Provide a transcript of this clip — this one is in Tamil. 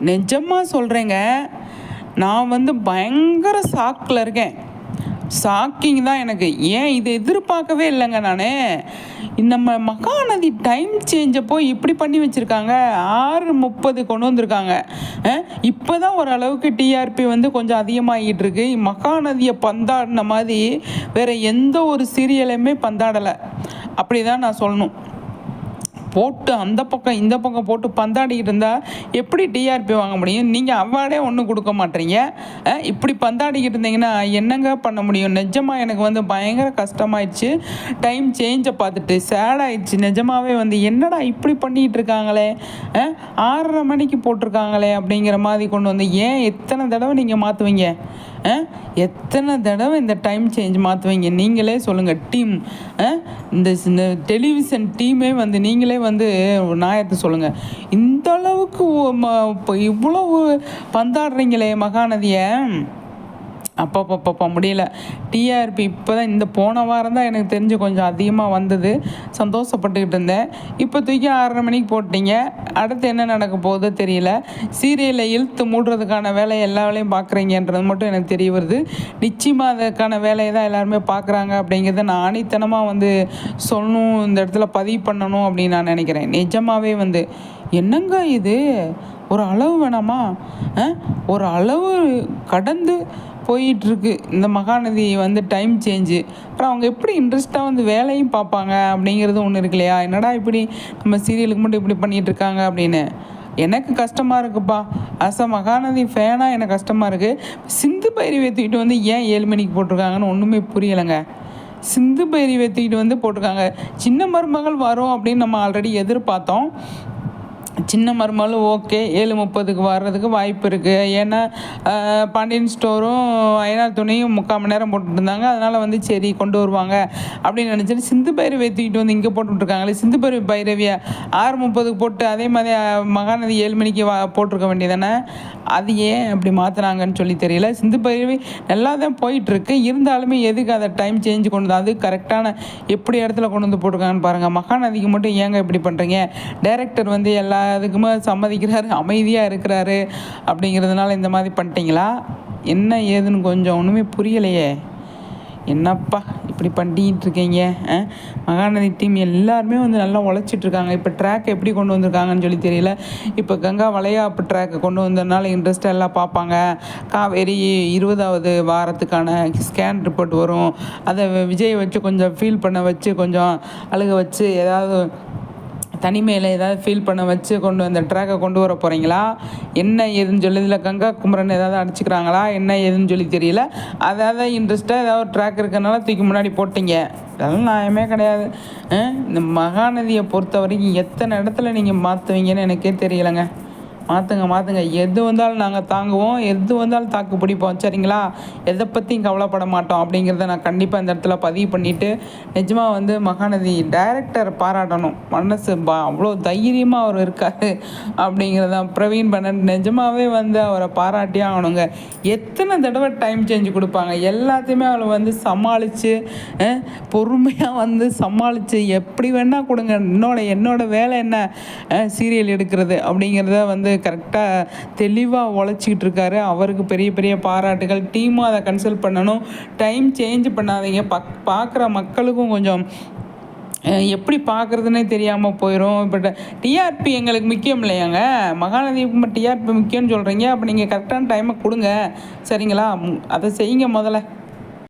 நிஜமாக சொல்கிறேங்க நான் வந்து பயங்கர சாக்கில் இருக்கேன். ஷாக்கிங் தான் எனக்கு. ஏன் இதை எதிர்பார்க்கவே இல்லைங்க நான்? நம்ம மகாநதி டைம் சேஞ்சை போய் இப்படி பண்ணி வச்சுருக்காங்க. ஆறு முப்பது கொண்டு வந்திருக்காங்க. இப்போ தான் ஓரளவுக்கு டிஆர்பி வந்து கொஞ்சம் அதிகமாகிட்டு இருக்கு. மகாநதியை பந்தாடின மாதிரி வேறு எந்த ஒரு சீரியலையுமே பந்தாடலை. அப்படி தான் நான் சொல்லணும். போட்டு அந்த பக்கம் இந்த பக்கம் போட்டு பந்தாடிக்கிட்டு இருந்தால் எப்படி டிஆர்பி வாங்க முடியும்? நீங்கள் அவார்டே ஒன்றும் கொடுக்க மாட்டீங்க. இப்படி பந்தாடிக்கிட்டு இருந்தீங்கன்னா என்னங்க பண்ண முடியும்? நிஜமாக எனக்கு வந்து பயங்கர கஷ்டமாயிடுச்சு. டைம் சேஞ்சை பார்த்துட்டு சேட் ஆயிடுச்சு. வந்து என்னடா இப்படி பண்ணிக்கிட்டு இருக்காங்களே? ஆறரை மணிக்கு போட்டிருக்காங்களே அப்படிங்கிற மாதிரி கொண்டு வந்து ஏன் எத்தனை தடவை நீங்கள் மாற்றுவீங்க எத்தனை தடவை இந்த டைம் சேஞ்ச் மாற்றுவீங்க நீங்களே சொல்லுங்கள் டீம் இந்த இந்த டெலிவிஷன் டீமே வந்து நீங்களே வந்து ஒரு நியாயத்தை சொல்லுங்கள் இந்த அளவுக்கு ம- இப்போ இவ்வளவு பந்தாடுறீங்களே மகாநதியை? அப்பப்பப்பப்பா முடியல. டிஆர்பி இப்போ தான் இந்த போன வாரம் தான் எனக்கு தெரிஞ்சு கொஞ்சம் அதிகமாக வந்தது. சந்தோஷப்பட்டுக்கிட்டு இருந்தேன். இப்போ தூக்கி ஆறரை மணிக்கு போட்டீங்க. அடுத்து என்ன நடக்க போகுதோ தெரியல. சீரியலை இழுத்து மூடுறதுக்கான வேலையை எல்லா வேலையும் பார்க்குறீங்கன்றது மட்டும் எனக்கு தெரிய வருது. நிச்சயமாக அதற்கான வேலையை தான் எல்லாருமே பார்க்குறாங்க அப்படிங்கிறத நான் ஆணித்தனமாக வந்து சொல்லணும் இந்த இடத்துல பதிவு பண்ணணும் அப்படின்னு நான் நினைக்கிறேன். நிஜமாகவே வந்து என்னங்க இது? ஒரு அளவு வேணாமா? ஒரு அளவு கடந்து போயிட்டுருக்கு. இந்த மகாநதி வந்து டைம் சேஞ்சு அப்புறம் அவங்க எப்படி இன்ட்ரெஸ்ட்டாக வந்து வேலையும் பார்ப்பாங்க அப்படிங்கிறது ஒன்று இருக்கு இல்லையா? என்னடா இப்படி நம்ம சீரியலுக்கு மட்டும் இப்படி பண்ணிகிட்டு இருக்காங்க அப்படின்னு. எனக்கு கஷ்டமாக இருக்குப்பா. அஸ் அ மகாநதி ஃபேனாக எனக்கு கஷ்டமாக இருக்குது சிந்து பைரவியை தூக்கிட்டு வந்து ஏன் ஏழு மணிக்கு போட்டிருக்காங்கன்னு ஒன்றுமே புரியலைங்க. சிந்து பைரவியை தூக்கிட்டு வந்து போட்டிருக்காங்க. சின்ன மருமகள் வரும் அப்படின்னு நம்ம ஆல்ரெடி எதிர்பார்த்தோம். சின்ன மருமகளும் ஓகே ஏழு முப்பதுக்கு வர்றதுக்கு வாய்ப்பு இருக்குது ஏன்னா பாண்டியன் ஸ்டோரும் அயனார் துணியும் முக்கால் மணி நேரம் போட்டுட்டு இருந்தாங்க அதனால் வந்து சரி கொண்டு வருவாங்க அப்படின்னு நினச்சிட்டு சிந்து பைரவி தூக்கிட்டு வந்து இங்கே போட்டுட்ருக்காங்களே சிந்து பைரவி பைரவியை ஆறு முப்பதுக்கு போட்டு அதே மாதிரி மகாநதி ஏழு மணிக்கு வா போட்டிருக்க வேண்டியதானே? அது ஏன் அப்படி மாற்றினாங்கன்னு சொல்லி தெரியல. சிந்து பைரவி நல்லா தான் போயிட்டுருக்கு. இருந்தாலுமே எதுக்கு அதை டைம் சேஞ்ச் கொண்டு அது கரெக்டான எப்படி இடத்துல கொண்டு வந்து போட்டிருக்காங்கன்னு பாருங்கள் மகாநதிக்கு மட்டும் ஏங்க இப்படி பண்ணுறீங்க டைரக்டர் வந்து எல்லா அதுக்குமே சம்மதிக்கிறாரு அமைதியாக இருக்கிறாரு அப்படிங்கிறதுனால இந்த மாதிரி பண்ணிட்டீங்களா? என்ன ஏதுன்னு கொஞ்சம் ஒன்றுமே புரியலையே. என்னப்பா இப்படி பண்ணிட்டு இருக்கீங்க மகாநதி டீம் எல்லாருமே வந்து நல்லா உழைச்சிட்ருக்காங்க இப்போ ட்ராக் எப்படி கொண்டு வந்திருக்காங்கன்னு சொல்லி தெரியல. இப்போ கங்கா வளையாப்பு ட்ராக் கொண்டு வந்ததுனால இன்ட்ரெஸ்ட்டாக எல்லாம் பார்ப்பாங்க. காவேரி இருபதாவது வாரத்துக்கான ஸ்கேன் ரிப்போர்ட் வரும். அதை விஜய் வச்சு கொஞ்சம் ஃபீல் பண்ண வச்சு கொஞ்சம் அழுக வச்சு ஏதாவது தனிமையில் ஏதாவது ஃபீல் பண்ண வச்சு கொண்டு வந்த ட்ராக்கை கொண்டு வர போகிறீங்களா என்ன ஏதுன்னு சொல்லி இதில் கங்கா குமரன் ஏதாவது அடிச்சுக்கிறாங்களா? என்ன ஏதுன்னு சொல்லி தெரியல. அதாவது இன்ட்ரெஸ்ட்டாக ஏதாவது ஒரு ட்ராக் இருக்கிறனால தூக்கி முன்னாடி போட்டீங்க. அதெல்லாம் நியாயமே கிடையாது. இந்த மகாநதியை பொறுத்த வரைக்கும் எத்தனை இடத்துல நீங்கள் மாற்றுவீங்கன்னு எனக்கே தெரியலைங்க. மாற்றுங்க மாற்றுங்க எது வந்தாலும் நாங்கள் தாங்குவோம். எது வந்தாலும் தாக்கு பிடிப்போம். சரிங்களா? எதை பற்றியும் கவலைப்பட மாட்டோம் அப்படிங்கிறத நான் கண்டிப்பாக இந்த இடத்துல பதிவு பண்ணிவிட்டு நிஜமாக வந்து மகாநதி டைரக்டர் பாராட்டணும். மனசு பா அவ்வளோ தைரியமாக அவர் இருக்கார் அப்படிங்கிறத பிரவீன் பண்ணன் நிஜமாகவே வந்து அவரை பாராட்டியே ஆகணுங்க. எத்தனை தடவை டைம் சேஞ்ச் கொடுப்பாங்க. எல்லாத்தையுமே அவளை வந்து சமாளித்து பொறுமையாக வந்து சமாளித்து எப்படி வேணால் கொடுங்க. என்னோட என்னோட வேலை என்ன? சீரியல் எடுக்கிறது அப்படிங்கிறத வந்து கரெக்டாக தெளிவாக உழைச்சிக்கிட்டு இருக்காரு அவருக்கு பெரிய பெரிய பாராட்டுகள். டீமும் அதை கன்சல்ட் பண்ணணும். டைம் சேஞ்ச் பண்ணாதீங்க. பக் பார்க்குற மக்களுக்கும் கொஞ்சம் எப்படி பார்க்குறதுனே தெரியாமல் போயிடும் இப்போ டிஆர்பி எங்களுக்கு முக்கியம் இல்லையாங்க? மகாநதி டிஆர்பி முக்கியம்னு சொல்கிறீங்க அப்போ நீங்கள் கரெக்டான டைமை கொடுங்க. சரிங்களா? அதை செய்யுங்க முதல்ல.